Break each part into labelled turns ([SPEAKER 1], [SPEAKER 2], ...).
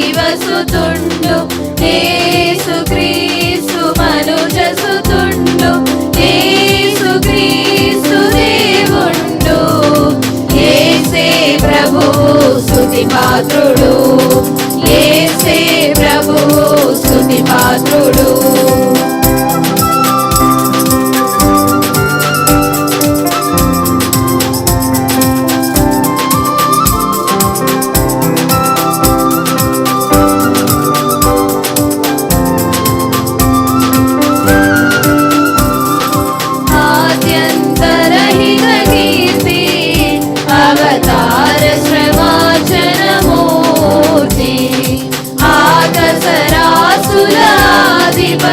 [SPEAKER 1] జీవసుతుండు యేసు క్రీస్తు మనుజసుతుండు యేసుక్రీస్తు దేవుండు. యేసే ప్రభు స్తుతి పాత్రుడు యేసే ప్రభు స్తుతి పాత్రుడు.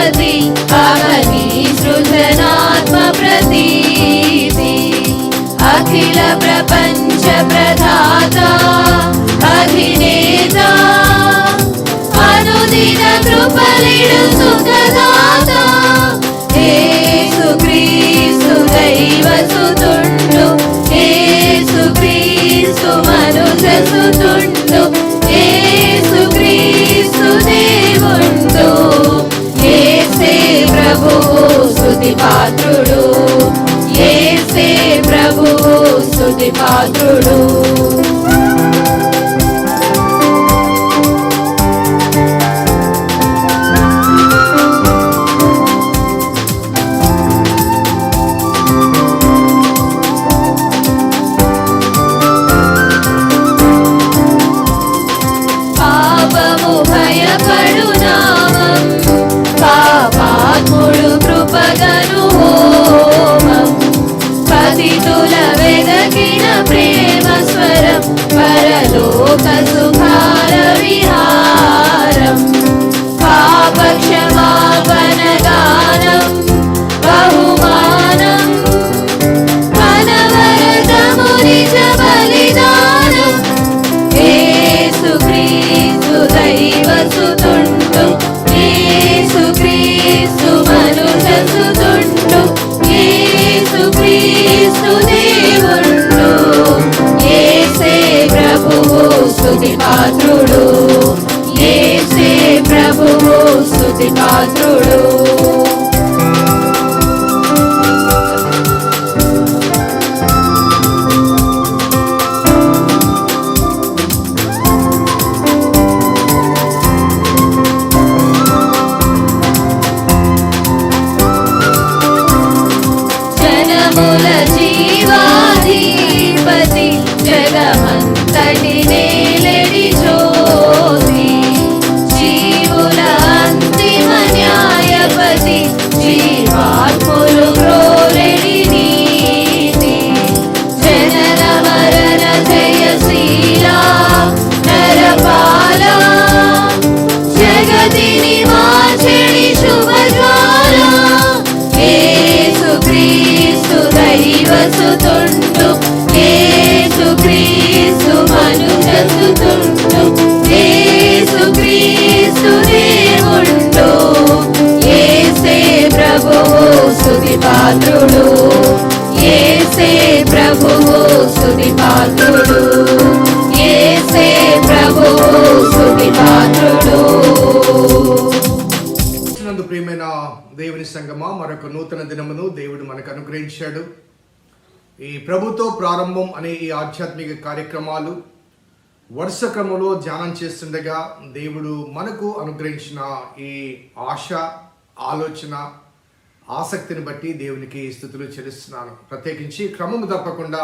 [SPEAKER 2] भवति भवति सृजनात्मप्रतीति अखिलप्रपञ्चप्रधाता अधिनेता अनुदिनकृपलिडुसु పాత్రుడు స్తుతి
[SPEAKER 3] నూతన దినమును దేవుడు మనకు అనుగ్రహించాడు. ఈ ప్రభుతో ప్రారంభం అనే ఈ ఆధ్యాత్మిక కార్యక్రమాలు వరుస క్రమంలో ధ్యానం చేస్తుండగా దేవుడు మనకు అనుగ్రహించిన ఈ ఆశ ఆలోచన ఆసక్తిని బట్టి దేవునికి స్థుతులు చెల్లిస్తున్నాను. ప్రత్యేకించి క్రమము తప్పకుండా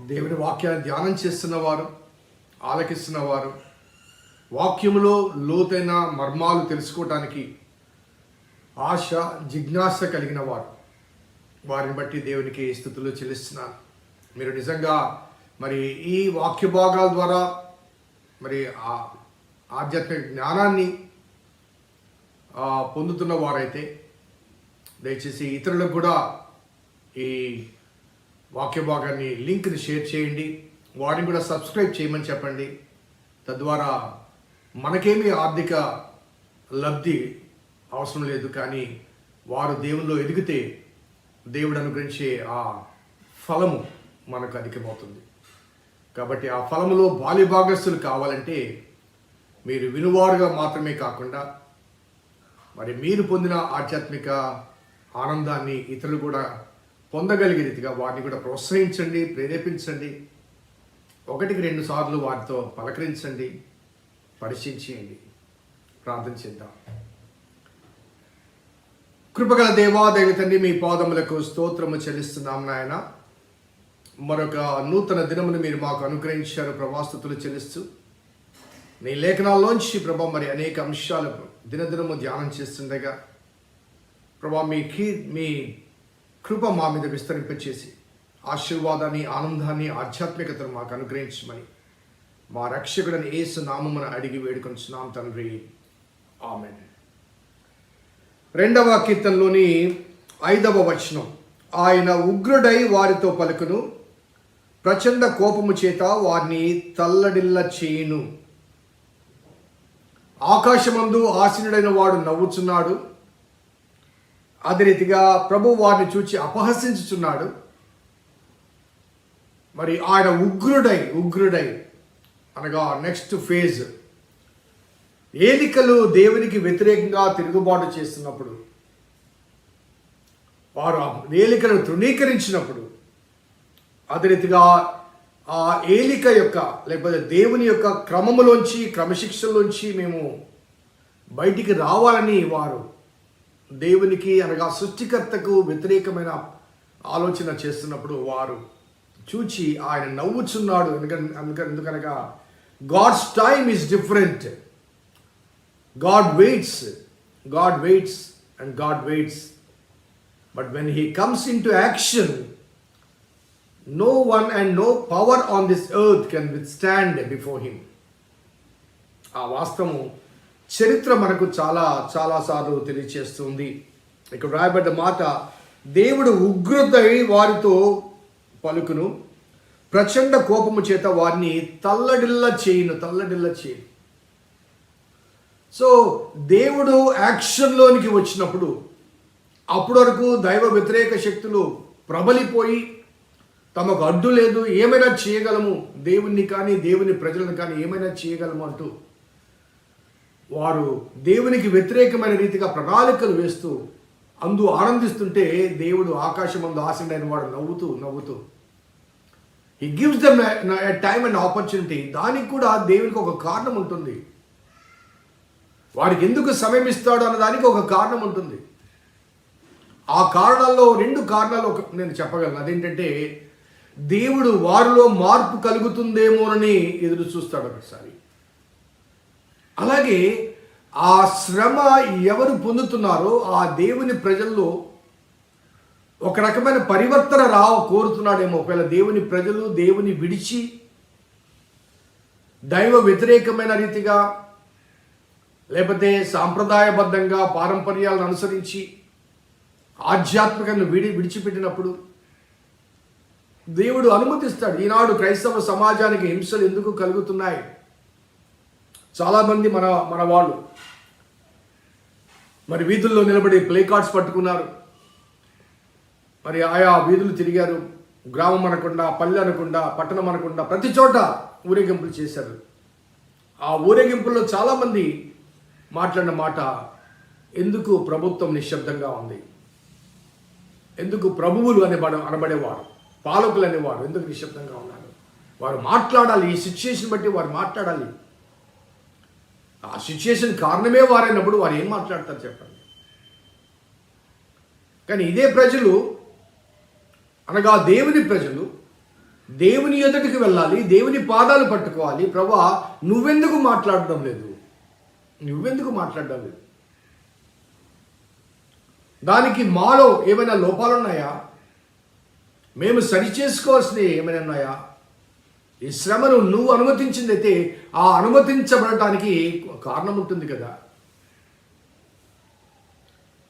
[SPEAKER 3] దేవుని వాక్యాన్ని ధ్యానం చేస్తున్నవారు ఆలకిస్తున్నవారు వాక్యములో లోతైన మర్మాలు తెలుసుకోవటానికి ఆశ జిజ్ఞాస కలిగిన వారు. వారిని బట్టి దేవునికి స్థుతులు చెల్లిస్తున్నాను. మీరు నిజంగా మరి ఈ వాక్య భాగాల ద్వారా మరి ఆ ఆధ్యాత్మిక జ్ఞానాన్ని పొందుతున్న వారైతే దయచేసి ఇతరులకు కూడా ఈ వాక్య భాగాన్ని లింక్ని షేర్ చేయండి. వారిని కూడా సబ్స్క్రైబ్ చేయమని చెప్పండి. తద్వారా మనకేమీ ఆర్థిక లబ్ధి అవసరం లేదు కానీ వారు దేవుల్లో ఎదిగితే దేవుడు అనుగ్రహించే ఆ ఫలము మనకు అధికమవుతుంది. కాబట్టి ఆ ఫలములో బాల్య భాగస్థులు కావాలంటే మీరు వినువారుగా మాత్రమే కాకుండా మరి మీరు పొందిన ఆధ్యాత్మిక ఆనందాన్ని ఇతరులు కూడా పొందగలిగే రీతిగా వారిని కూడా ప్రోత్సహించండి ప్రేరేపించండి. ఒకటికి రెండు సార్లు వారితో పలకరించండి పరిశీలించేయండి ప్రార్థన చేద్దాం. కృపగల దేవాదేవి తండ్రి మీ పాదములకు స్తోత్రము చెల్లిస్తున్నాం నాయన. మరొక నూతన దినమును మీరు మాకు అనుగ్రహించారు ప్రవాస్తుతులు చెల్లిస్తూ. నీ లేఖనాల్లోంచి ప్రభా మరి అనేక అంశాలు దినదినము ధ్యానం చేస్తుండగా ప్రభా మీ కీ మీ కృప మా మీద విస్తరింపచేసి ఆశీర్వాదాన్ని ఆనందాన్ని ఆధ్యాత్మికతను మాకు అనుగ్రహించమని మా రక్షకుడని ఏసు నామమును అడిగి వేడుకొంచున్నాం తండ్రి. ఆమెన్. రెండవ కీర్తనలోని ఐదవ వచనం. ఆయన ఉగ్రుడై వారితో పలుకును ప్రచండ కోపము చేత వారిని తల్లడిల్ల చేయును. ఆకాశమందు ఆసీనుడైన వాడు నవ్వుచున్నాడు. అదే రీతిగా ప్రభు వారిని చూచి అపహసించుచున్నాడు. మరి ఆయన ఉగ్రుడై ఉగ్రుడై అనగా నెక్స్ట్ ఫేజ్ ఏలికలు దేవునికి వ్యతిరేకంగా తిరుగుబాటు చేస్తున్నప్పుడు వారు ఆ ఏలికలను తృణీకరించినప్పుడు అదే రీతిగా ఆ ఏలిక యొక్క లేకపోతే దేవుని యొక్క క్రమములోంచి క్రమశిక్షణలోంచి మేము బయటికి రావాలని వారు దేవునికి అనగా సృష్టికర్తకు వ్యతిరేకమైన ఆలోచన చేస్తున్నప్పుడు వారు చూచి ఆయన నవ్వుచున్నాడు. ఎందుకంటే అందుకని ఎందుకనగా god's time is different. God waits god waits and god waits but when he comes in to action no one and no power on this earth can withstand before him ఆ వాస్తవము చరిత్ర మనకు చాలా చాలాసార్లు తెలియచేస్తుంది. ఇక్కడ రాయబడ్డ మాట దేవుడు ఉగ్రతై వారితో పలుకును. ప్రచండ కోపము చేత వారిని తల్లడిల్ల చేయును తల్లడిల్ల చేయును. సో దేవుడు యాక్షన్లోనికి వచ్చినప్పుడు అప్పటి వరకు దైవ వ్యతిరేక శక్తులు ప్రబలిపోయి తమకు అడ్డు లేదు ఏమైనా చేయగలము? దేవుణ్ణి కానీ దేవుని ప్రజలను కానీ ఏమైనా చేయగలము అంటూ వారు దేవునికి వ్యతిరేకమైన రీతిగా ప్రణాళికలు వేస్తూ అందు ఆనందిస్తుంటే దేవుడు ఆకాశం అందు ఆశండైన వాడు నవ్వుతూ నవ్వుతూ he gives them time and opportunity దానికి కూడా దేవునికి ఒక కారణం ఉంటుంది. వాడికి ఎందుకు సమయం ఇస్తాడు అన్నదానికి ఒక కారణం ఉంటుంది. ఆ కారణాల్లో రెండు కారణాలు ఒక నేను చెప్పగలను. అదేంటంటే దేవుడు వారిలో మార్పు కలుగుతుందేమోనని ఎదురు చూస్తాడు ఒకసారి. అలాగే ఆ శ్రమ ఎవరు పొందుతున్నారో ఆ దేవుని ప్రజల్లో ఒక రకమైన పరివర్తన రావ కోరుతున్నాడేమో. ఒకవేళ దేవుని ప్రజలు దేవుని విడిచి దైవ వ్యతిరేకమైన రీతిగా లేకపోతే సాంప్రదాయబద్ధంగా పారంపర్యాలను అనుసరించి ఆధ్యాత్మికంగా విడి విడిచిపెట్టినప్పుడు దేవుడు అనుమతిస్తాడు ఈనాడు క్రైస్తవ సమాజానికి హింసలు ఎందుకు కలుగుతున్నాయి? చాలామంది మన మన వాళ్ళు మరి వీధుల్లో నిలబడి ప్లే కార్డ్స్ పట్టుకున్నారు. మరి ఆయా వీధులు తిరిగారు. గ్రామం అనకుండా పల్లె అనకుండా పట్టణం అనకుండా ప్రతి చోట ఊరేగింపులు చేశారు. ఆ ఊరేగింపుల్లో చాలామంది మాట్లాడిన మాట ఎందుకు ప్రభుత్వం నిశ్శబ్దంగా ఉంది? ఎందుకు ప్రభువులు అనేవాడు అనబడేవారు? పాలకులు అనేవారు ఎందుకు నిశ్శబ్దంగా ఉన్నారు? వారు మాట్లాడాలి ఈ సిచ్యుయేషన్ బట్టి వారు మాట్లాడాలి. ఆ సిచ్యుయేషన్ కారణమే వారైనప్పుడు వారు ఏం మాట్లాడతారు చెప్పండి? కానీ ఇదే ప్రజలు అనగా దేవుని ప్రజలు దేవుని ఎదుటికి వెళ్ళాలి దేవుని పాదాలు పట్టుకోవాలి. ప్రభా నువ్వెందుకు మాట్లాడడం లేదు? నువ్వెందుకు మాట్లాడడం లేదు? దానికి మాలో ఏమైనా లోపాలు ఉన్నాయా మేము సరి చేసుకోవాల్సినవి ఏమైనా ఉన్నాయా? ఈ శ్రమను నువ్వు అనుమతించిందైతే ఆ అనుమతించబడటానికి కారణం ఉంటుంది కదా.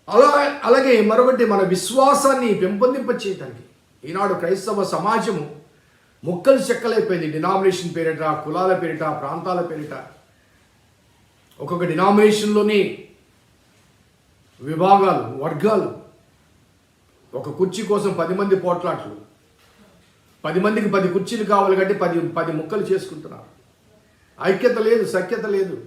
[SPEAKER 3] అలా అలాగే మరొకటి మన విశ్వాసాన్ని పెంపొందింప చేయటానికి ఈనాడు క్రైస్తవ సమాజము ముక్కలు చెక్కలైపోయింది. డినామినేషన్ పేరిట కులాల పేరిట ప్రాంతాల పేరిట. ఒక్కొక్క డినామినేషన్లోని విభాగాలు వర్గాలు. ఒక కుర్చీ కోసం పది మంది పోట్లాట్లు. పది మందికి పది కుర్చీలు కావాలి కంటే పది పది ముక్కలు చేసుకుంటున్నారు. ఐక్యత లేదు సఖ్యత లేదు.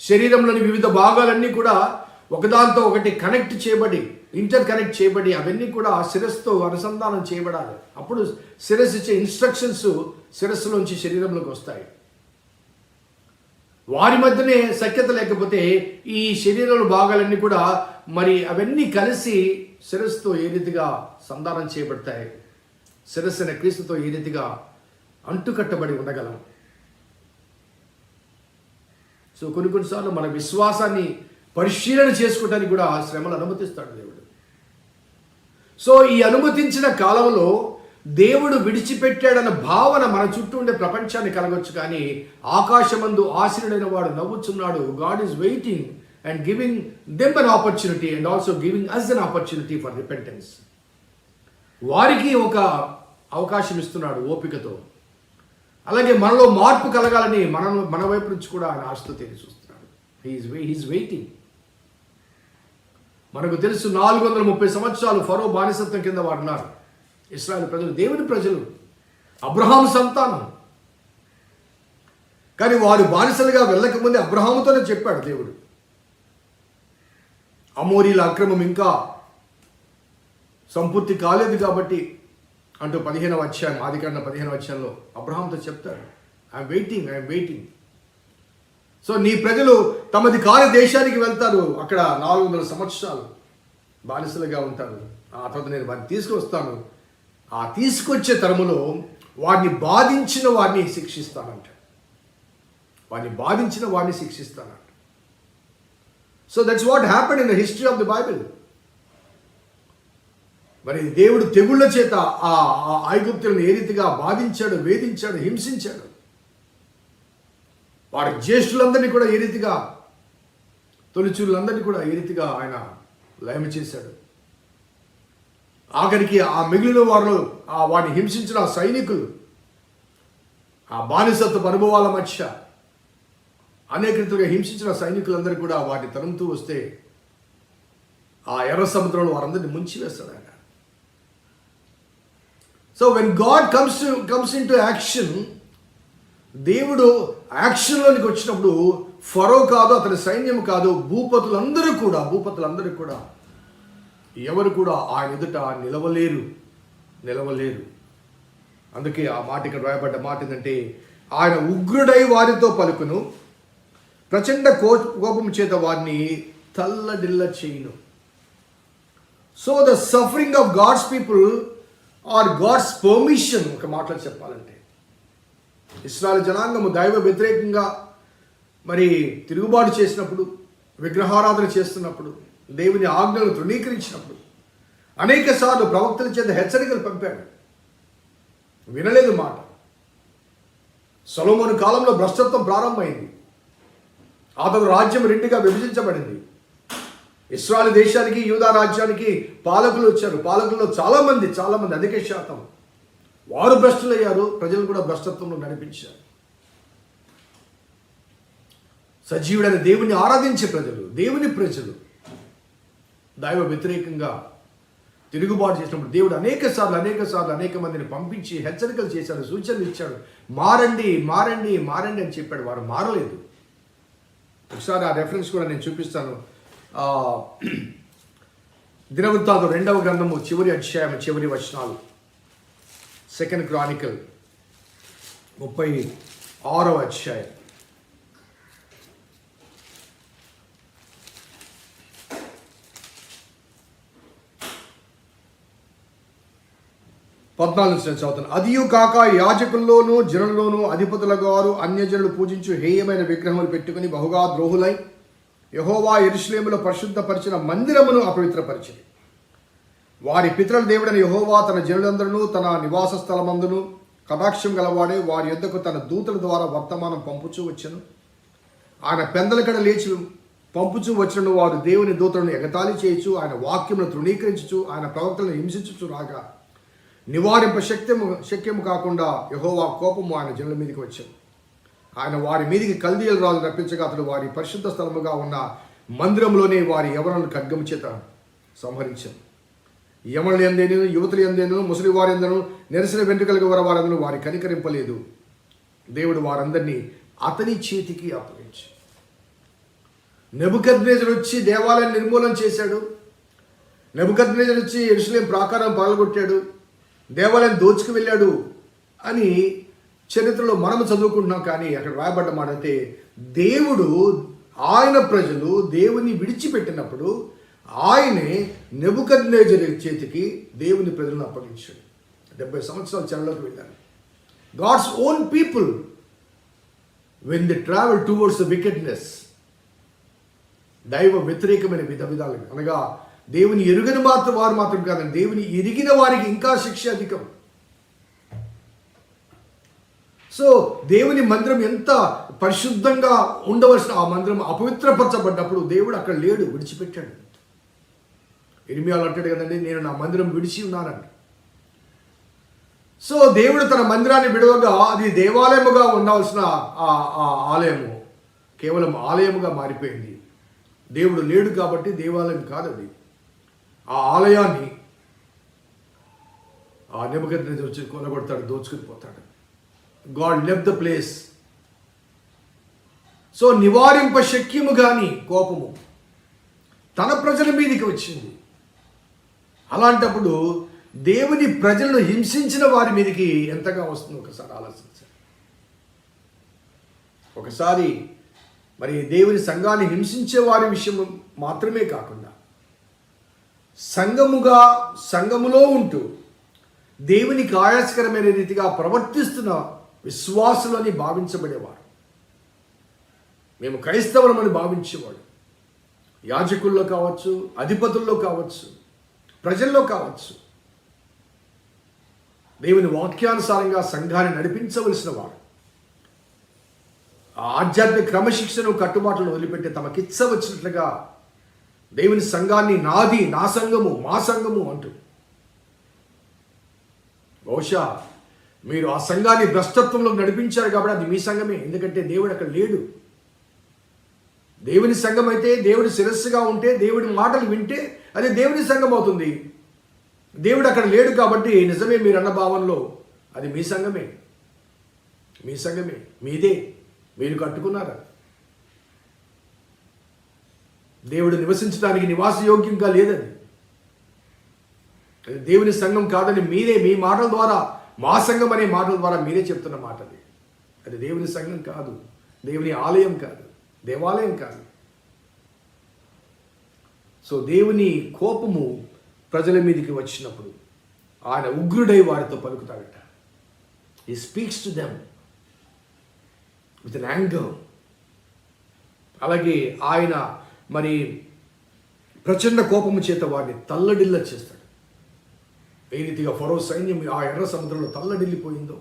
[SPEAKER 3] శరీరంలోని వివిధ భాగాలన్నీ కూడా ఒకదాంతో ఒకటి కనెక్ట్ చేయబడి ఇంటర్ కనెక్ట్ చేయబడి అవన్నీ కూడా శిరస్సుతో అనుసంధానం చేయబడాలి. అప్పుడు శిరస్సు ఇచ్చే ఇన్స్ట్రక్షన్స్ శిరస్సులోంచి శరీరంలోకి వస్తాయి. వారి మధ్యనే సఖ్యత లేకపోతే ఈ శరీరంలో భాగాలన్నీ కూడా మరి అవన్నీ కలిసి శిరస్సుతో ఏ రీతిగా సంధానం చేయబడతాయి? శిరస్సు అనే క్రీస్తుతో ఏ రీతిగా అంటుకట్టబడి ఉండగలం? సో కొన్ని కొన్నిసార్లు మన విశ్వాసాన్ని పరిశీలన చేసుకోవడానికి కూడా శ్రమలు అనుమతిస్తాడు దేవుడు. సో ఈ అనుమతించిన కాలంలో దేవుడు విడిచిపెట్టాడన్న భావన మన చుట్టూ ఉండే ప్రపంచాన్ని కలగొచ్చు కానీ ఆకాశమందు ఆశీనుడైన వాడు నవ్వుచున్నాడు. God is waiting and giving them an opportunity and also giving us an opportunity for repentance వారికి ఒక అవకాశం ఇస్తున్నాడు ఓపికతో. అలాగే మనలో మార్పు కలగాలని మన మన వైపు నుంచి కూడా ఆయన ఆశతో తెలిసి చూస్తున్నాడు హీఈస్ హీఈస్ వెయిటింగ్ మనకు తెలుసు నాలుగు వందల ముప్పై సంవత్సరాలు ఫరో బానిసత్వం కింద వాడున్నారు. ఇస్రాయల్ ప్రజలు దేవుని ప్రజలు. అబ్రహాం సంతానం. కానీ వారు బానిసలుగా వెళ్ళకముందే అబ్రహాముతోనే చెప్పాడు దేవుడు. అమోరీల అక్రమం ఇంకా సంపూర్తి కాలేదు కాబట్టి అంటూ పదిహేనవ అధ్యాయం ఆదికాండ పదిహేనవ అధ్యాయంలో అబ్రహాంతో చెప్తాడు. I'm waiting I'm waiting. So నీ ప్రజలు తమది కాని దేశానికి వెళ్తారు. అక్కడ నాలుగు వందల సంవత్సరాలు బానిసలుగా ఉంటారు. ఆ తర్వాత నేను వారిని తీసుకువస్తాను. ఆ తీసుకొచ్చే తరములో వారిని బాధించిన వారిని శిక్షిస్తానంట వారిని బాధించిన వారిని శిక్షిస్తానంట so that's what happen in the history of the Bible మరి దేవుడు తెగుళ్ళ చేత ఆ ఆ ఐగుప్తులను ఏ రీతిగా బాధించాడు వేధించాడు హింసించాడు? వారి జ్యేష్ఠులందరినీ కూడా ఏ రీతిగా తొలిచూరులందరినీ కూడా ఏ రీతిగా ఆయన లయమ చేశాడు? ఆఖరికి ఆ మిగిలిన వారు ఆ వాడిని హింసించిన ఆ సైనికులు ఆ బానిసత్వ అనుభవాల మధ్య అనేక రీతిగా హింసించిన సైనికులందరూ కూడా వాటిని తరుముతూ వస్తే ఆ ఎర్ర సముద్రంలో వారందరినీ ముంచి వేస్తాడు ఆయన so when god comes comes in to action దేవుడు యాక్షన్లోనికి వచ్చినప్పుడు ఫరో కాదు అతని సైన్యం కాదు భూపతులందరూ కూడా భూపతులందరూ కూడా ఎవరు కూడా ఆయన ఎదుట నిలవలేరు నిలవలేరు. అందుకే ఆ మాట ఇక్కడ రాయబడ్డ మాట ఏంటంటే ఆయన ఉగ్రుడై వారితో పలుకును ప్రచండ కో కోపం చేత వారిని తల్లడిల్ల చేయును. So the suffering of god's people are god's permission ఒక మాటలో చెప్పాలంటే. ఇస్రాయల్ జనాంగము దైవ వ్యతిరేకంగా మరి తిరుగుబాటు చేసినప్పుడు విగ్రహారాధన చేస్తున్నప్పుడు దేవుని ఆజ్ఞలను తృణీకరించినప్పుడు అనేక సార్లు ప్రవక్తల చేత హెచ్చరికలు పంపాడు. వినలేదు మాట. సొలొమోను కాలంలో భ్రష్టత్వం ప్రారంభమైంది. అతను రాజ్యం రెండుగా విభజించబడింది. ఇస్రాయల్ దేశానికి యూదా రాజ్యానికి పాలకులు వచ్చారు. పాలకుల్లో చాలామంది చాలామంది అధిక శాతం వారు భ్రష్టులయ్యారు. ప్రజలు కూడా భ్రష్టత్వంలో నడిపించారు. సజీవుడైన దేవుని ఆరాధించే ప్రజలు దేవుని ప్రజలు దైవ వ్యతిరేకంగా తిరుగుబాటు చేసినప్పుడు దేవుడు అనేక సార్లు అనేక సార్లు అనేక మందిని పంపించి హెచ్చరికలు చేశాడు సూచనలు ఇచ్చాడు. మారండి మారండి మారండి అని చెప్పాడు. వారు మారలేదు. ఒకసారి ఆ రెఫరెన్స్ కూడా నేను చూపిస్తాను. ఆ, రెండవ గ్రంథము చివరి అధ్యాయం చివరి వచనాలు. సెకండ్ క్రానికల్ ముప్పై ఆరవ అధ్యాయం. పద్నాలుగు నుంచి చదువుతాను. అదియు కాక యాజకుల్లోనూ జనుల్లోనూ అధిపతుల గారు అన్యజనులు పూజించు హేయమైన విగ్రహములు పెట్టుకుని బహుగా ద్రోహులై యహోవా ఎరుషులేములో పరిశుద్ధపరిచిన మందిరమును అపవిత్రపరిచింది వారి పితరుల దేవుడైన యహోవా తన జనులందరూ తన నివాస స్థలమందును కటాక్షం గలవాడే వారి యొద్దకు తన దూతల ద్వారా వర్తమానం పంపుచూ వచ్చను. ఆయన పెందలకడ లేచి పంపుచూ వచ్చిన వారు దేవుని దూతలను ఎగతాళి చేయొచ్చు ఆయన వాక్యమును తృణీకరించు ఆయన ప్రవక్తలను హింసించుచు రాగా నివారింప శక్యము శక్యము కాకుండా యహోవా కోపము ఆయన జనుల మీదకి వచ్చింది. ఆయన వారి మీదికి కల్దీయలు రాజు రప్పించగా అతడు వారి పరిశుద్ధ స్థలముగా ఉన్న మందిరంలోనే వారి యవనలను ఖడ్గము చేత సంహరించాను యమనులు ఎందేను యువతులు ఎందేను ముసలి వారి ఎందను నిరసన వెంట్రుకలకు వర వారందరూ వారి కనికరింపలేదు. దేవుడు వారందరినీ అతని చేతికి అప్పగించి నెబుకద్నేజర్ వచ్చి దేవాలయాన్ని నిర్మూలన చేశాడు. నెబుకద్నేజర్ వచ్చి ఎరుసలేం ప్రాకారం పగలగొట్టాడు. దేవాలయం దోచుకు వెళ్ళాడు అని చరిత్రలో మనం చదువుకుంటున్నాం కానీ అక్కడ రాయబడ్డ మాట అయితే దేవుడు ఆయన ప్రజలు దేవుని విడిచిపెట్టినప్పుడు ఆయనే నెబుకద్నేజర్ చేతికి దేవుని ప్రజలను అప్పగించాడు. డెబ్బై సంవత్సరాల చెరలోకి వెళ్ళారు god's own people when the travel towards the wickedness. దైవ వ్యతిరేకమైన విధ విధాలు అనగా దేవుని ఎరుగని మాత్రం వారు మాత్రం కాదండి. దేవుని ఎరిగిన వారికి ఇంకా శిక్ష అధికం. సో దేవుని మందిరం ఎంత పరిశుద్ధంగా ఉండవలసిన ఆ మందిరం అపవిత్రపరచబడ్డప్పుడు దేవుడు అక్కడ లేడు విడిచిపెట్టాడు. ఎనిమియాలు అంటాడు కదండి నేను నా మందిరం విడిచి ఉన్నానండి సో దేవుడు తన మందిరాన్ని విడవగా అది దేవాలయముగా ఉండవలసిన ఆ ఆ ఆలయము కేవలం ఆలయముగా మారిపోయింది. దేవుడు లేడు కాబట్టి దేవాలయం కాదు అది ఆ ఆలయాన్ని ఆ నెమ్మకద్ర వచ్చి కొనగొడతాడు దోచుకుని పోతాడు. God left the place. So నివారింప శక్యము కానీ కోపము తన ప్రజల మీదకి వచ్చింది. అలాంటప్పుడు దేవుని ప్రజలను హింసించిన వారి మీదకి ఎంతగా వస్తుందో ఒకసారి ఆలోచించాలి ఒకసారి మరి దేవుని సంఘాన్ని హింసించే వారి విషయం మాత్రమే కాకుండా సంఘముగా సంఘములో ఉంటూ దేవునికి ఆయాస్కరమైన రీతిగా ప్రవర్తిస్తున్న విశ్వాసులని భావించబడేవారు మేము క్రైస్తవులమని భావించేవాడు. యాజకుల్లో కావచ్చు అధిపతుల్లో కావచ్చు ప్రజల్లో కావచ్చు. దేవుని వాక్యానుసారంగా సంఘాన్ని నడిపించవలసిన వారు ఆధ్యాత్మిక క్రమశిక్షణను కట్టుబాట్లను వదిలిపెట్టి తమకిచ్చవచ్చినట్లుగా దేవుని సంఘాన్ని నాది నా సంఘము మా సంఘము అంటూ. బహుశా మీరు ఆ సంఘాన్ని భ్రష్టత్వంలో నడిపించారు కాబట్టి అది మీ సంఘమే ఎందుకంటే దేవుడు అక్కడ లేడు. దేవుని సంఘం అయితే దేవుడి శిరస్సుగా ఉంటే దేవుడి మాటలు వింటే అది దేవుని సంఘం అవుతుంది. దేవుడు అక్కడ లేడు కాబట్టి నిజమే మీరు అన్న భావనలో అది మీ సంఘమే. మీ సంఘమే మీదే. మీరు కట్టుకున్నారా? దేవుడు నివసించడానికి నివాసయోగ్యంగా లేదది అది దేవుని సంఘం కాదని మీరే మీ మాటల ద్వారా మా సంఘం అనే మాటల ద్వారా మీరే చెప్తున్న మాట అది. అది దేవుని సంఘం కాదు దేవుని ఆలయం కాదు దేవాలయం కాదు. సో దేవుని కోపము ప్రజల మీదకి వచ్చినప్పుడు ఆయన ఉగ్రుడై వారితో పలుకుతాడట. He speaks to them with an anger అలాగే ఆయన మరి ప్రచండ కోపము చేత వాడిని తల్లడిల్ల చేస్తాడు. ఏ రీతిగా ఫరో సైన్యం ఆ ఎర్ర సముద్రంలో తల్లడిల్లిపోయిందో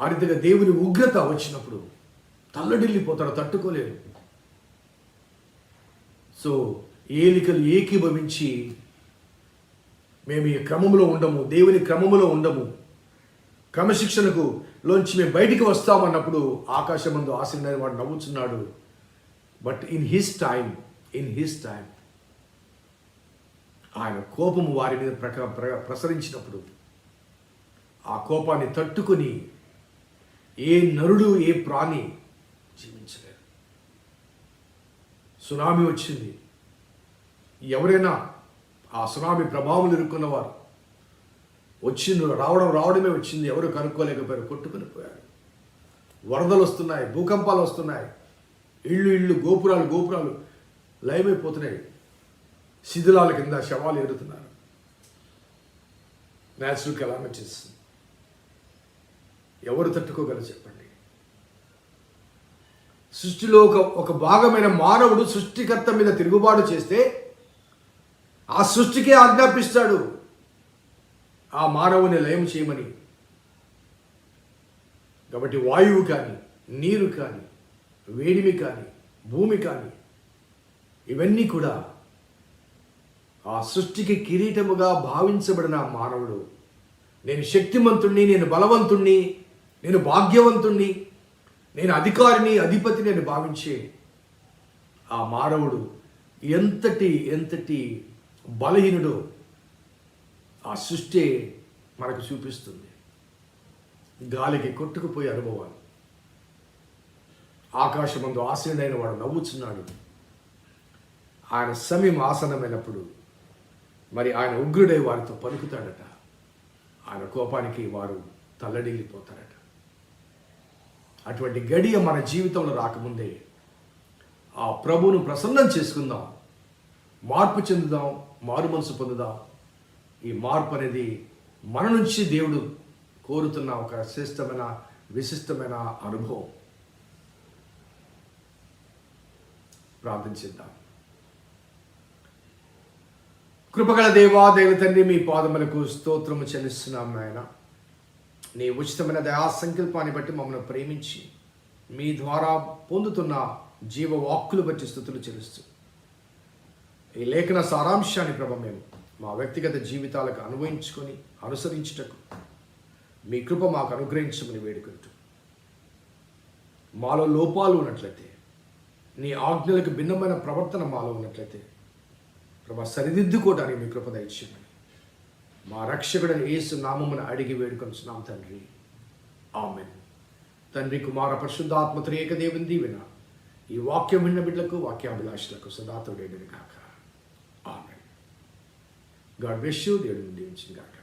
[SPEAKER 3] ఆ రీతిగా దేవుని ఉగ్రత వచ్చినప్పుడు తల్లడిల్లిపోతాడు తట్టుకోలేరు సో ఏలికలు ఏకీభవించి మేము ఈ క్రమంలో ఉండము దేవుని క్రమములో ఉండము. క్రమశిక్షణకు లోంచి మేము బయటికి వస్తామన్నప్పుడు ఆకాశమందు ఆశీర్ణ వాడు నవ్వుచున్నాడు. But in his time in his time ఆయన కోపం వారి మీద ప్రక ప్ర- ప్రసరించినప్పుడు ఆ కోపాన్ని తట్టుకొని ఏ నరుడు ఏ ప్రాణి జీవించలేరు సునామీ వచ్చింది. ఎవరైనా ఆ సునామీ ప్రభావం ఇరుక్కున్నవారు వచ్చింది రావడం రావడమే వచ్చింది. ఎవరు కనుక్కోలేకపోయారు కొట్టుకుని పోయారు. వరదలు వస్తున్నాయి భూకంపాలు వస్తున్నాయి. ఇళ్ళు ఇళ్ళు గోపురాలు గోపురాలు లయమైపోతున్నాయి. శిథిలాల కింద శవాలు ఎడుతున్నారు న్యాచురల్ కెలామిటీస్ ఎవరు తట్టుకోగలరు చెప్పండి? సృష్టిలో ఒక ఒక భాగమైన మానవుడు సృష్టికర్త మీద తిరుగుబాటు చేస్తే ఆ సృష్టికే ఆజ్ఞాపిస్తాడు. ఆ మానవుని లయం చేయమని. కాబట్టి వాయువు కానీ నీరు కానీ వేడిమి కానీ భూమి కానీ ఇవన్నీ కూడా ఆ సృష్టికి కిరీటముగా భావించబడిన మానవుడు. నేను శక్తిమంతుణ్ణి నేను బలవంతుణ్ణి నేను భాగ్యవంతుణ్ణి నేను అధికారిని అధిపతిని నేను భావించే ఆ మానవుడు ఎంతటి ఎంతటి బలహీనుడో ఆ సృష్టి మనకు చూపిస్తుంది. గాలికి కొట్టుకుపోయే అనుభవాలు. ఆకాశమందు ఆసీనుడైన వాడు నవ్వుచున్నాడు. ఆయన సమయం ఆసనమైనప్పుడు మరి ఆయన ఉగ్రుడై వారితో పలుకుతాడట. ఆయన కోపానికి వారు తల్లడిల్లిపోతారట. అటువంటి గడియ మన జీవితంలో రాకముందే ఆ ప్రభువును ప్రసన్నం చేసుకుందాం. మార్పు చెందుదాం మారు మనసు పొందుదాం. ఈ మార్పు అనేది మన నుంచి దేవుడు కోరుతున్న ఒక శ్రేష్టమైన విశిష్టమైన అనుభవం. ప్రార్థించిద్దాం కృపగల దేవా దేవ తండ్రి మీ పాదములకు స్తోత్రము చెల్లిస్తున్నాం నాయన. నీ ఉచితమైన దయా సంకల్పాన్ని బట్టి మమ్మల్ని ప్రేమించి మీ ద్వారా పొందుతున్న జీవ వాక్కులు బట్టి స్థుతులు చెల్లిస్తూ. ఈ లేఖన సారాంశాన్ని ప్రభ మేము మా వ్యక్తిగత జీవితాలకు అనుభవించుకొని అనుసరించుటకు మీ కృప మాకు అనుగ్రహించమని వేడుకుంటూ. మాలో లోపాలు ఉన్నట్లయితే నీ ఆజ్ఞలకు భిన్నమైన ప్రవర్తన మాలో ఉన్నట్లయితే ప్రభా సరిదిద్దుకోవడానికి మీ కృప దయచేయమని మా రక్షకుడని యేసు నామమున అడిగి వేడుకొంచున్నాం తండ్రి. ఆమెన్. తండ్రి కుమార పరిశుద్ధాత్మ త్రియేక దేవుని దీవెన ఈ వాక్యం విన్న బిడ్డలకు వాక్యాభిలాషులకు సదాతుడేడని కాక ఆమెన్. God bless you. దేవుడిని దీవించింది కాక